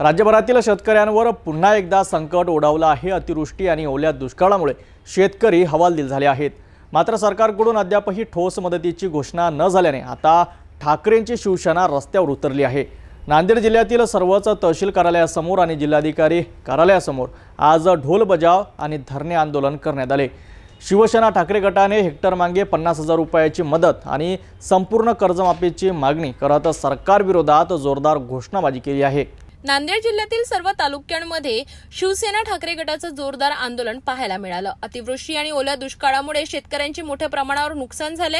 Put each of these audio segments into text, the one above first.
राज्यभरातील शेतकऱ्यांवर पुन्हा एकदा संकट ओढावलं आहे. अतिवृष्टी आणि ओल्या दुष्काळामुळे शेतकरी हवालदिल झाले आहेत. मात्र सरकारकडून अद्यापही ठोस मदतीची घोषणा न झाल्याने आता ठाकरेंची शिवसेना रस्त्यावर उतरली आहे. नांदेड जिल्ह्यातील सर्वच तहसील कार्यालयासमोर आणि जिल्हाधिकारी कार्यालयासमोर आज ढोल बजाव आणि धरणे आंदोलन करण्यात आले. शिवसेना ठाकरे गटाने हेक्टर मागे पन्नास हजार रुपयाची मदत आणि संपूर्ण कर्जमाफीची मागणी करत सरकारविरोधात जोरदार घोषणाबाजी केली आहे. नांदेड जिल्ह्यातील सर्व तालुक्यांमध्ये शिवसेना ठाकरे गटाचं जोरदार आंदोलन पाहायला मिळालं. अतिवृष्टी आणि ओल्या दुष्काळामुळे शेतकऱ्यांचे मोठ्या प्रमाणावर नुकसान झाले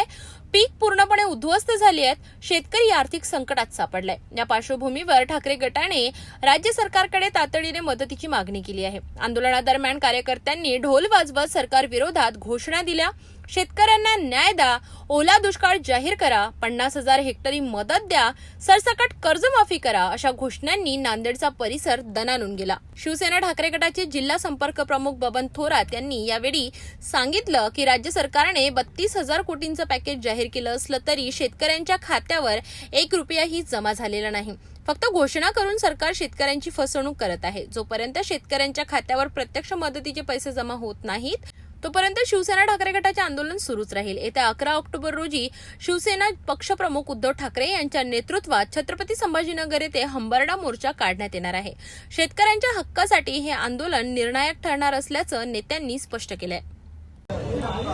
पीक पूर्णपणे उद्ध्वस्त झाली आहेत शेतकरी आर्थिक संकटात सापडलाय. या पार्श्वभूमीवर ठाकरे गटाने राज्य सरकारकडे तातडीने मदतीची मागणी केली आहे. आंदोलनादरम्यान कार्यकर्त्यांनी ढोल वाजवत सरकार विरोधात घोषणा दिल्या. शेतकऱ्यांना न्याय द्या ओला दुष्काळ जाहीर करा पन्नास हजार हेक्टरी मदत द्या सरसकट कर्जमाफी करा अशा घोषणांनी नांदेडचा परिसर दणानून गेला. शिवसेना ठाकरे गटाचे जिल्हा संपर्क प्रमुख बबन थोरात यांनी यावेळी सांगितलं की राज्य सरकारने बत्तीस हजार कोटींचं पॅकेज जाहीर केलं असलं तरी शेतकऱ्यांच्या खात्यावर एक रुपयाही जमा झालेला नाही. फक्त घोषणा करून सरकार शेतकऱ्यांची फसवणूक करत आहे. जोपर्यंत शेतकऱ्यांच्या खात्यावर प्रत्यक्ष मदतीचे पैसे जमा होत नाहीत तोपर्यंत शिवसेना ठाकरे गटाचे आंदोलन सुरूच राहील. येत्या अकरा ऑक्टोबर रोजी शिवसेना पक्षप्रमुख उद्धव ठाकरे यांच्या नेतृत्वात छत्रपती संभाजीनगर येथे हंबरडा मोर्चा काढण्यात येणार आहे. शेतकऱ्यांच्या हक्कासाठी हे आंदोलन निर्णायक ठरणार असल्याचं नेत्यांनी स्पष्ट केलं आहे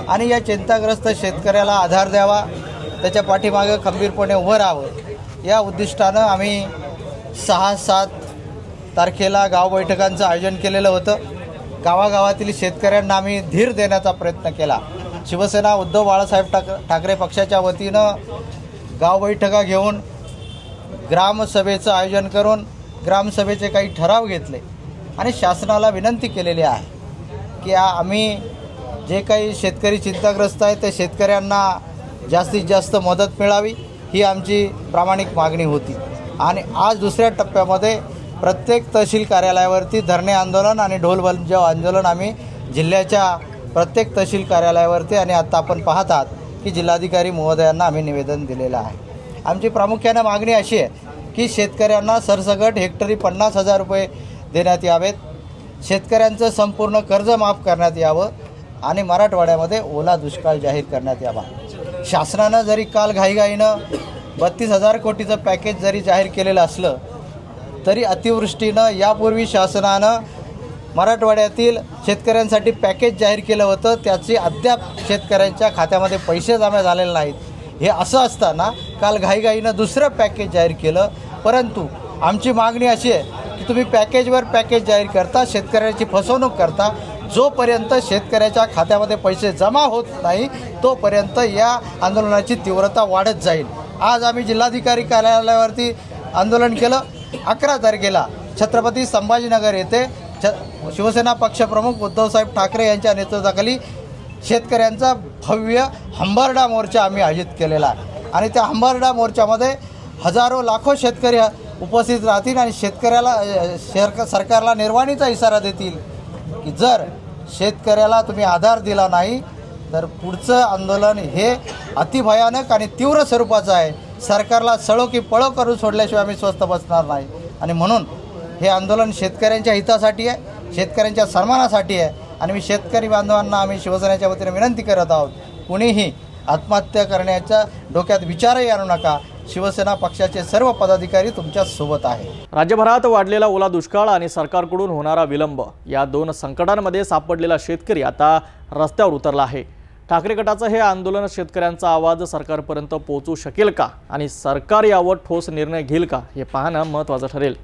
आणि या चिंताग्रस्त शेतकऱ्याला आधार द्यावा त्याच्या पाठीमागं खंबीरपणे उभं राहावं. या उद्दिष्टानं आम्ही सहा सात तारखेला गाव बैठकांचं आयोजन केलेलं होतं. गावागावातील शेतकऱ्यांना आम्ही धीर देण्याचा प्रयत्न केला. शिवसेना उद्धव बाळासाहेब ठाक ठाकरे पक्षाच्या वतीनं गाव बैठका घेऊन ग्रामसभेचं आयोजन करून ग्रामसभेचे काही ठराव घेतले. आणि शासनाला विनंती केलेली आहे की आम्ही जे काही शेतकरी चिंताग्रस्त आहेत त्या शेतकऱ्यांना जास्तीत जास्त मदत मिळावी ही आमची प्रामाणिक मागणी होती. आणि आज दुसऱ्या टप्प्यामध्ये प्रत्येक तहसील कार्यालयावरती धरणे आंदोलन आणि ढोल बजाव आंदोलन आम्ही जिल्ह्याच्या प्रत्येक तहसील कार्यालयावरती आणि आत्ता आपण पाहत आहात की जिल्हाधिकारी महोदयांना आम्ही निवेदन दिलेलं आहे. आमची प्रामुख्यानं मागणी अशी आहे की शेतकऱ्यांना सरसगट हेक्टरी पन्नास हजार रुपये देण्यात यावेत. शेतकऱ्यांचं संपूर्ण कर्ज माफ करण्यात यावं. आणि मराठवाड्यामध्ये ओला दुष्काळ जाहीर करण्यात यावा. शासनानं जरी काल घाईघाईनं बत्तीस हजार कोटीचं पॅकेज जरी जाहीर केलेलं असलं तरी अतिवृष्टीनं यापूर्वी शासनानं मराठवाड्यातील शेतकऱ्यांसाठी पॅकेज जाहीर केलं होतं त्याची अद्याप शेतकऱ्यांच्या खात्यामध्ये पैसे जमा झालेले नाहीत. हे असं असताना काल घाईघाईनं दुसरं पॅकेज जाहीर केलं. परंतु आमची मागणी अशी आहे की तुम्ही पॅकेजवर पॅकेज जाहीर करता शेतकऱ्याची फसवणूक करता जोपर्यंत शेतकऱ्याच्या खात्यामध्ये पैसे जमा होत नाही तोपर्यंत या आंदोलनाची तीव्रता वाढत जाईल. आज आम्ही जिल्हाधिकारी कार्यालयावरती आंदोलन केलं. अकरा तारखेला छत्रपती संभाजीनगर येथे छ शिवसेना पक्षप्रमुख उद्धवसाहेब ठाकरे यांच्या नेतृत्वाखाली शेतकऱ्यांचा भव्य हंबरडा मोर्चा आम्ही आयोजित केलेला आहे. आणि त्या हंबरडा मोर्चामध्ये हजारो लाखो शेतकरी उपस्थित राहतील आणि शेतकऱ्याला शेर सरकारला निर्वाणीचा इशारा देतील. की जर शेतकऱ्याला तुम्ही आधार दिला नाही तर पुढचं आंदोलन हे अतिभयानक आणि तीव्र स्वरूपाचं आहे. सरकारला सळो की पळो करून सोडल्याशिवाय आम्ही स्वस्त बसणार नाही. आणि म्हणून हे आंदोलन शेतकऱ्यांच्या हितासाठी आहे शेतकऱ्यांच्या सन्मानासाठी आहे. आणि मी शेतकरी बांधवांना आम्ही शिवसेनेच्या वतीने विनंती करत आहोत कुणीही आत्महत्या करण्याच्या डोक्यात विचारही आणू नका. शिवसेना पक्षाचे सर्व पदाधिकारी तुमच्यासोबत आहे राज्यभरात वाढलेला ओला दुष्काळ आणि सरकारकडून होणारा विलंब या दोन संकटांमध्ये सापडलेला शेतकरी आता रस्त्यावर उतरला आहे. ठाकरे गटाचं हे आंदोलन शेतकऱ्यांचा आवाज सरकारपर्यंत पोहोचू शकेल का? आणि सरकार यावर ठोस निर्णय घेईल का? हे पाहणं महत्त्वाचं ठरेल.